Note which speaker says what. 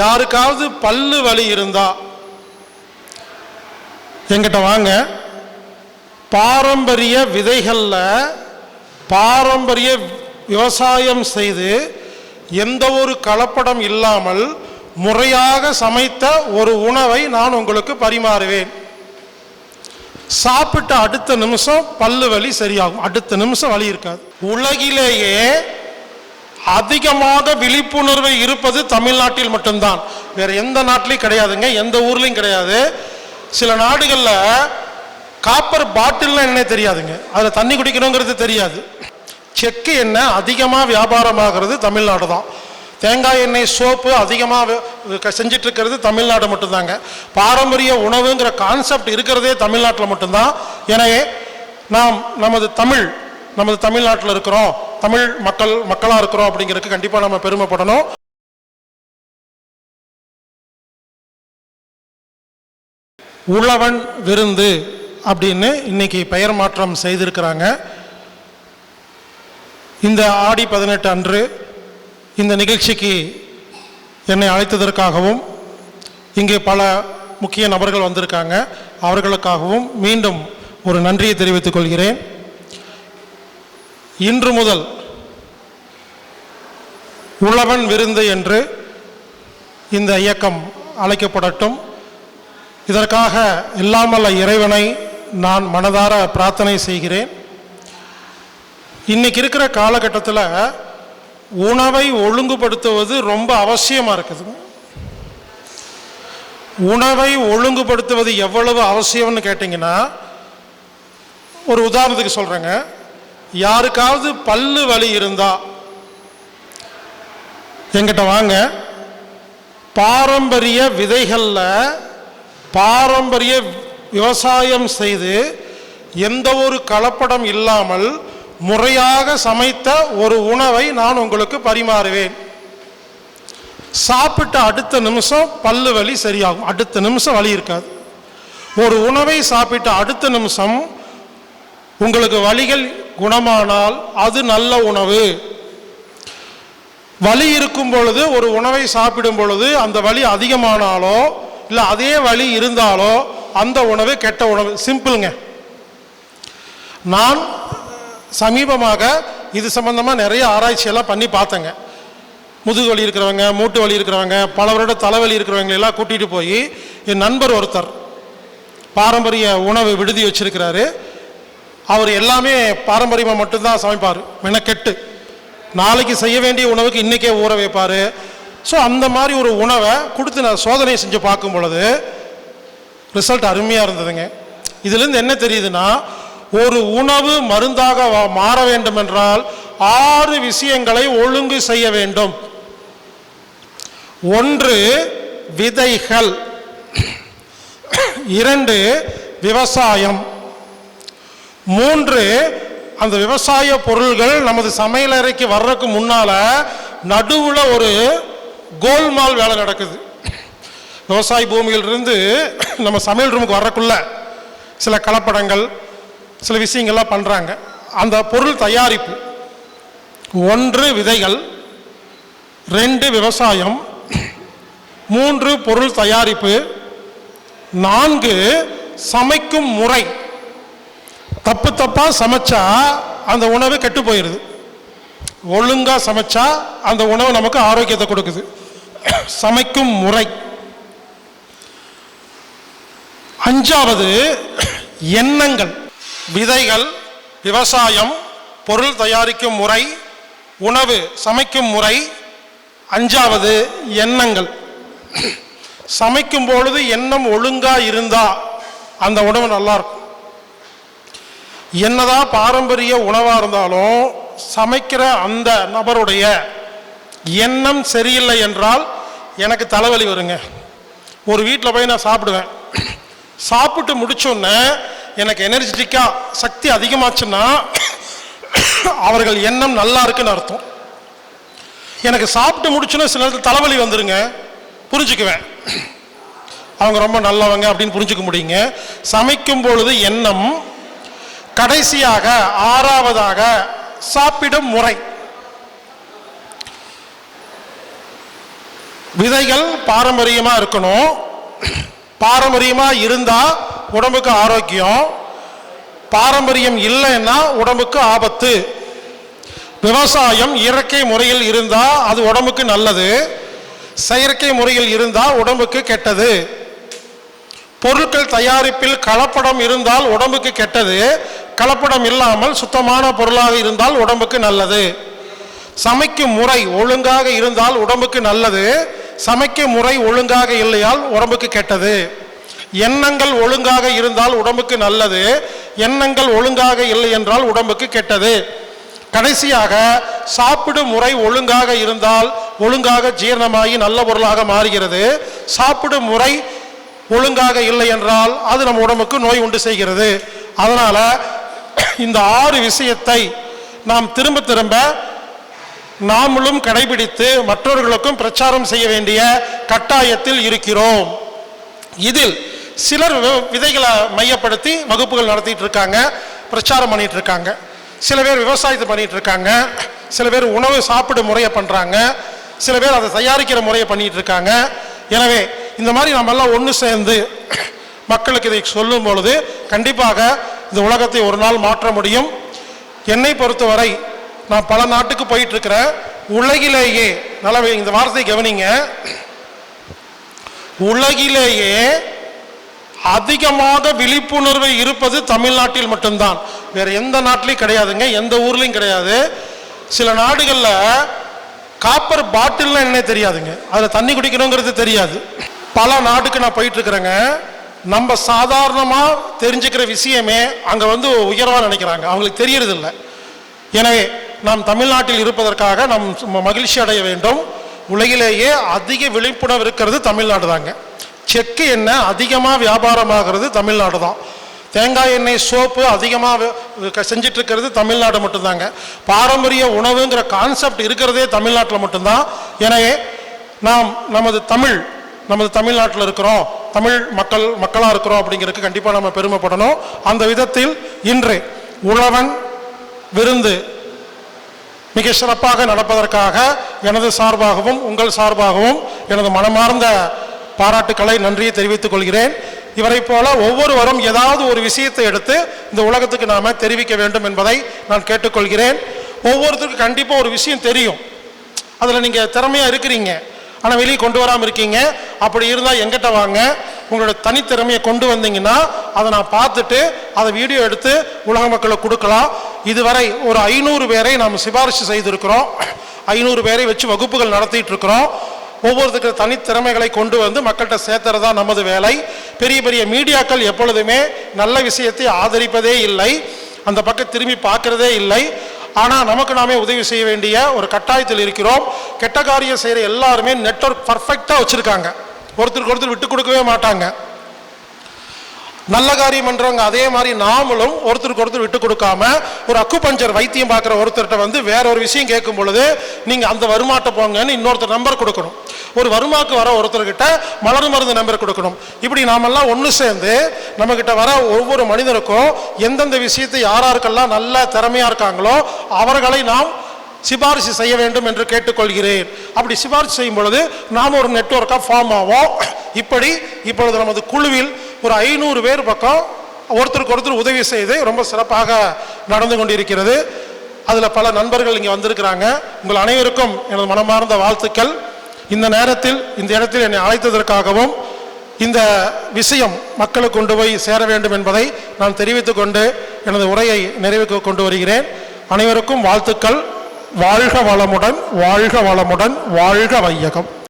Speaker 1: யாருக்காவது பல்லு வலி இருந்தா எங்கிட்ட வாங்க. பாரம்பரிய விதைகளில் பாரம்பரிய விவசாயம் செய்து எந்த ஒரு கலப்படம் இல்லாமல் முறையாக சமைத்த ஒரு உணவை நான் உங்களுக்கு பரிமாறுவேன். சாப்பிட்ட அடுத்த நிமிஷம் பல்லு வலி சரியாகும். அடுத்த நிமிஷம் வலி இருக்காது. உலகிலேயே அதிகமாக விழிப்புணர்வு இருப்பது தமிழ்நாட்டில் மட்டும்தான். வேற எந்த நாட்டிலையும் கிடையாதுங்க எந்த ஊர்லேயும் கிடையாது. சில நாடுகளில் காப்பர் பாட்டில்னா என்ன தெரியாதுங்க. அதில் தண்ணி குடிக்கணுங்கிறது தெரியாது. செக்கு எண்ணெய் அதிகமாக வியாபாரமாகிறது தமிழ்நாடு தான். தேங்காய் எண்ணெய் சோப்பு அதிகமாக செஞ்சிட்ருக்கிறது தமிழ்நாடு மட்டும்தாங்க. பாரம்பரிய உணவுங்கிற கான்செப்ட் இருக்கிறதே தமிழ்நாட்டில் மட்டும்தான். எனவே நாம் நமது தமிழ் நமது தமிழ்நாட்டில் இருக்கிறோம் தமிழ் மக்கள் மக்களாக இருக்கிறோம் அப்படிங்கிறதுக்கு கண்டிப்பாக நம்ம பெருமைப்படணும். உழவன் விருந்து அப்படின்னு இன்னைக்கு பெயர் மாற்றம் செய்திருக்கிறாங்க. இந்த ஆடி பதினெட்டு அன்று இந்த நிகழ்ச்சிக்கு என்னை அழைத்ததற்காகவும் இங்கே பல முக்கிய நபர்கள் வந்திருக்காங்க. அவர்களுக்காகவும் மீண்டும் ஒரு நன்றியை தெரிவித்துக் கொள்கிறேன். இன்று முதல் உழவன் விருந்து என்று இந்த இயக்கம் அழைக்கப்படட்டும். இதற்காக இல்லாமல்ல இறைவனை நான் மனதார பிரார்த்தனை செய்கிறேன். இன்றைக்கி இருக்கிற காலகட்டத்தில் உணவை ஒழுங்குபடுத்துவது ரொம்ப அவசியமாக இருக்குது. உணவை ஒழுங்குபடுத்துவது எவ்வளவு அவசியம்னு கேட்டிங்கன்னா ஒரு உதாரணத்துக்கு சொல்கிறேங்க யாருக்காவது பல்லு வலி இருந்தா எங்கிட்ட வாங்க. பாரம்பரிய விதைகளில் பாரம்பரிய விவசாயம் செய்து எந்த ஒரு கலப்படம் இல்லாமல் முறையாக சமைத்த ஒரு உணவை நான் உங்களுக்கு பரிமாறுவேன். சாப்பிட்ட அடுத்த நிமிஷம் பல்லு வலி சரியாகும். அடுத்த நிமிஷம் வலி இருக்காது. ஒரு உணவை சாப்பிட்ட அடுத்த நிமிஷம் உங்களுக்கு வலிகள் குணமானால் அது நல்ல உணவு. வலி இருக்கும் பொழுது ஒரு உணவை சாப்பிடும் பொழுது அந்த வலி அதிகமானாலோ இல்லை அதே வலி இருந்தாலோ அந்த உணவு கெட்ட உணவு. சிம்பிளுங்க. நான் சமீபமாக இது சம்பந்தமாக நிறைய ஆராய்ச்சியெல்லாம் பண்ணி பார்த்தேங்க. முதுகு வலி இருக்கிறவங்க மூட்டு வலி இருக்கிறவங்க பல வருட தலைவலி இருக்கிறவங்க எல்லாம் கூட்டிகிட்டு போய் என் நண்பர் ஒருத்தர் பாரம்பரிய உணவு விடுதி வச்சிருக்கிறாரு. அவர் எல்லாமே பாரம்பரியமாக மட்டும்தான் சமைப்பார். மெனக்கெட்டு. நாளைக்கு செய்ய வேண்டிய உணவுக்கு இன்றைக்கே ஊற வைப்பார். ஸோ அந்த மாதிரி ஒரு உணவை கொடுத்து நான் சோதனை செஞ்சு பார்க்கும் பொழுது ரிசல்ட் அருமையாக இருந்ததுங்க. இதுலேருந்து என்ன தெரியுதுன்னா ஒரு உணவு மருந்தாக வா- மாற வேண்டும் என்றால் ஆறு விஷயங்களை ஒழுங்கு செய்ய வேண்டும். ஒன்று விதைகள். இரண்டு விவசாயம். மூன்று அந்த விவசாய பொருள்கள் நமது சமையலறைக்கு வர்றதுக்கு முன்னால நடுவுல ஒரு கோல்மால் வேலை நடக்குது. விவசாய பூமியிலிருந்து நம்ம சமையல் ரூமுக்கு வர்றக்குள்ள சில கலப்படங்கள் சில விஷயங்கள்லாம் பண்ணுறாங்க அந்த பொருள் தயாரிப்பு ஒன்று விதைகள் ரெண்டு விவசாயம் மூன்று பொருள் தயாரிப்பு நான்கு சமைக்கும் முறை. தப்பு தப்பாக சமைச்சா அந்த உணவு கெட்டு போயிடுது ஒழுங்காக சமைச்சா அந்த உணவு நமக்கு ஆரோக்கியத்தை கொடுக்குது. சமைக்கும் முறை. அஞ்சாவது எண்ணங்கள். விதைகள் விவசாயம் பொருள் தயாரிக்கும் முறை உணவு சமைக்கும் முறை. அஞ்சாவது எண்ணங்கள். சமைக்கும் பொழுது எண்ணம் ஒழுங்காக இருந்தால் அந்த உணவு நல்லாயிருக்கும் என்னதான் பாரம்பரிய உணவாக இருந்தாலும் சமைக்கிற அந்த நபருடைய எண்ணம் சரியில்லை என்றால் எனக்கு தலைவலி வருங்க. ஒரு வீட்டில் போய் நான் சாப்பிடுவேன். சாப்பிட்டு முடிச்சோன்னே எனக்கு எனர்ஜெட்டிக்காக சக்தி அதிகமாச்சுன்னா அவர்கள் எண்ணம் நல்லா இருக்குன்னு அர்த்தம். எனக்கு சாப்பிட்டு முடிச்சோன்னே சில நேரத்தில் தலைவலி வந்துருங்க. புரிஞ்சுக்குவேன். அவங்க ரொம்ப நல்லவங்க அப்படின்னு புரிஞ்சுக்க முடியுங்க. சமைக்கும் பொழுது எண்ணம் கடைசியாக ஆறாவதாக சாப்பிடும் முறை. விதைகள் பாரம்பரியமாக இருக்கணும். பாரம்பரியமாக இருந்தால் உடம்புக்கு ஆரோக்கியம். பாரம்பரியம் இல்லைன்னா உடம்புக்கு ஆபத்து. விவசாயம் இயற்கை முறையில் இருந்தால் அது உடம்புக்கு நல்லது. செயற்கை முறையில் இருந்தால் உடம்புக்கு கெட்டது. பொருட்கள் தயாரிப்பில் கலப்படம் இருந்தால் உடம்புக்கு கெட்டது. கலப்படம் இல்லாமல் சுத்தமான பொருளாக இருந்தால் உடம்புக்கு நல்லது. சமைக்கும் முறை ஒழுங்காக இருந்தால் உடம்புக்கு நல்லது. சமைக்கும் முறை ஒழுங்காக இல்லையால் உடம்புக்கு கெட்டது. எண்ணங்கள் ஒழுங்காக இருந்தால் உடம்புக்கு நல்லது. எண்ணங்கள் ஒழுங்காக இல்லை என்றால் உடம்புக்கு கெட்டது. கடைசியாக சாப்பிடும் முறை ஒழுங்காக இருந்தால் ஒழுங்காக ஜீரணமாகி நல்ல பொருளாக மாறுகிறது. சாப்பிடும் முறை ஒழுங்காக இல்லை என்றால் அது நம்ம உடம்புக்கு நோய் உண்டு செய்கிறது. அதனால் இந்த ஆறு விஷயத்தை நாம் திரும்ப திரும்ப நாமளும் கடைபிடித்து மற்றவர்களுக்கும் பிரச்சாரம் செய்ய வேண்டிய கட்டாயத்தில் இருக்கிறோம். இதில் சிலர் வி- விதைகளை மையப்படுத்தி வகுப்புகள் நடத்திட்டு இருக்காங்க பிரச்சாரம் பண்ணிட்டு இருக்காங்க. சில பேர் விவசாயத்தை பண்ணிட்டு இருக்காங்க. சில பேர் உணவு சாப்பிடும் முறையை பண்றாங்க. சில பேர் அதை தயாரிக்கிற முறையை பண்ணிட்டு இருக்காங்க. எனவே இந்த மாதிரி நம்ம எல்லாம் ஒன்று சேர்ந்து மக்களுக்கு இதை சொல்லும் பொழுது கண்டிப்பாக இந்த உலகத்தை ஒரு நாள் மாற்ற முடியும். என்னை பொறுத்தவரை நான் பல நாட்டுக்கு போயிட்டு இருக்கிறேன் உலகிலேயே நல்லா இந்த வார்த்தையை கவனிங்க. உலகிலேயே அதிகமாக விழிப்புணர்வு இருப்பது தமிழ்நாட்டில் மட்டும்தான். வேற எந்த நாட்டிலையும் கிடையாதுங்க எந்த ஊர்லேயும் கிடையாது. சில நாடுகளில் காப்பர் பாட்டில்னா என்ன தெரியாதுங்க. அதில் தண்ணி குடிக்கணுங்கிறது தெரியாது. பல நாட்டுக்கு நான் போயிட்டு இருக்கிறேங்க நம்ம சாதாரணமாக தெரிஞ்சுக்கிற விஷயமே அங்கே வந்து உயர்வாக நினைக்கிறாங்க. அவங்களுக்கு தெரியறதில்ல. எனவே நாம் தமிழ்நாட்டில் இருப்பதற்காக நாம் மகிழ்ச்சி அடைய வேண்டும். உலகிலேயே அதிக விழிப்புணர்வு இருக்கிறது தமிழ்நாடு தாங்க. செக்கு எண்ணெய் அதிகமாக வியாபாரமாகிறது தமிழ்நாடு தான். தேங்காய் எண்ணெய் சோப்பு அதிகமாக செஞ்சிட்ருக்கிறது தமிழ்நாடு மட்டும்தாங்க. பாரம்பரிய உணவுங்கிற கான்செப்ட் இருக்கிறதே தமிழ்நாட்டில் மட்டும்தான். எனவே நாம் நமது தமிழ் நமது தமிழ்நாட்டில் இருக்கிறோம் தமிழ் மக்கள் மக்களாக இருக்கிறோம் அப்படிங்கிறதுக்கு கண்டிப்பாக நம்ம பெருமைப்படணும். அந்த விதத்தில் இன்று உழவன் விருந்து மிக சிறப்பாக நடப்பதற்காக எனது சார்பாகவும் உங்கள் சார்பாகவும் எனது மனமார்ந்த பாராட்டுக்களை நன்றியை தெரிவித்துக் கொள்கிறேன். இவரைப் போல ஒவ்வொருவரும் ஏதாவது ஒரு விஷயத்தை எடுத்து இந்த உலகத்துக்கு நாம் தெரிவிக்க வேண்டும் என்பதை நான் கேட்டுக்கொள்கிறேன். ஒவ்வொருத்தருக்கும் கண்டிப்பாக ஒரு விஷயம் தெரியும். அதில் நீங்கள் திறமையாக இருக்கிறீங்க. ஆனால் வெளியே கொண்டு வராமல் இருக்கீங்க. அப்படி இருந்தால் எங்கிட்ட வாங்க. உங்களோட தனித்திறமையை கொண்டு வந்தீங்கன்னா அதை நான் பார்த்துட்டு அதை வீடியோ எடுத்து உலக மக்களுக்கு கொடுக்கலாம். இதுவரை ஒரு ஐநூறு பேரை நாம் சிபாரிசு செய்திருக்கிறோம். ஐநூறு பேரை வச்சு வகுப்புகள் நடத்திட்டு இருக்கிறோம் ஒவ்வொருத்தருக்கு தனித்திறமைகளை கொண்டு வந்து மக்கள்கிட்ட சேர்த்துறது தான் நமது வேலை. பெரிய பெரிய மீடியாக்கள் எப்பொழுதுமே நல்ல விஷயத்தை ஆதரிப்பதே இல்லை. அந்த பக்கம் திரும்பி பார்க்கறதே இல்லை. ஆனால் நமக்கு நாமே உதவி செய்ய வேண்டிய ஒரு கட்டாயத்தில் இருக்கிறோம். கெட்ட காரியம் செய்கிற எல்லாருமே நெட்ஒர்க் பர்ஃபெக்டாக வச்சுருக்காங்க. ஒருத்தருக்கு ஒருத்தர் விட்டு கொடுக்கவே மாட்டாங்க. நல்ல காரியம் பண்றவங்க அதே மாதிரி நாமளும் ஒருத்தருக்கு ஒருத்தர் விட்டு கொடுக்காம ஒரு அக்குபஞ்சர் வைத்தியம் பார்க்குற ஒருத்தர்கிட்ட வந்து வேற ஒரு விஷயம் கேட்கும் பொழுது நீங்க அந்த வருமாட்ட போங்கன்னு இன்னொருத்தர் நம்பர் கொடுக்கணும். ஒரு வருமாக்கு வர ஒருத்தர்கிட்ட மலர் மருந்து நம்பர் கொடுக்கணும். இப்படி நாமெல்லாம் ஒன்று சேர்ந்து நம்ம கிட்ட வர ஒவ்வொரு மனிதருக்கும் எந்தெந்த விஷயத்தை யாராருக்கெல்லாம் நல்ல திறமையா இருக்காங்களோ அவர்களை நாம் சிபாரிசு செய்ய வேண்டும் என்று கேட்டுக்கொள்கிறேன். அப்படி சிபாரிசு செய்யும் பொழுது நாம் ஒரு நெட்வொர்க்காக ஃபார்ம் ஆவோம். இப்படி இப்பொழுது நமது குழுவில் ஒரு ஐநூறு பேர் பக்கம் ஒருத்தருக்கு ஒருத்தர் உதவி செய்து ரொம்ப சிறப்பாக நடந்து கொண்டிருக்கிறது. அதில் பல நண்பர்கள் இங்கே வந்திருக்கிறாங்க. உங்கள் அனைவருக்கும் எனது மனமார்ந்த வாழ்த்துக்கள். இந்த நேரத்தில் இந்த இடத்தில் என்னை அழைத்ததற்காகவும் இந்த விஷயம் மக்களுக்கு கொண்டு போய் சேர வேண்டும் என்பதை நான் தெரிவித்து கொண்டு எனது உரையை நிறைவுக்கு கொண்டு வருகிறேன். அனைவருக்கும் வாழ்த்துக்கள். வாழ்க வளமுடன் வாழ்க வளமுடன் வாழ்க வையகம்.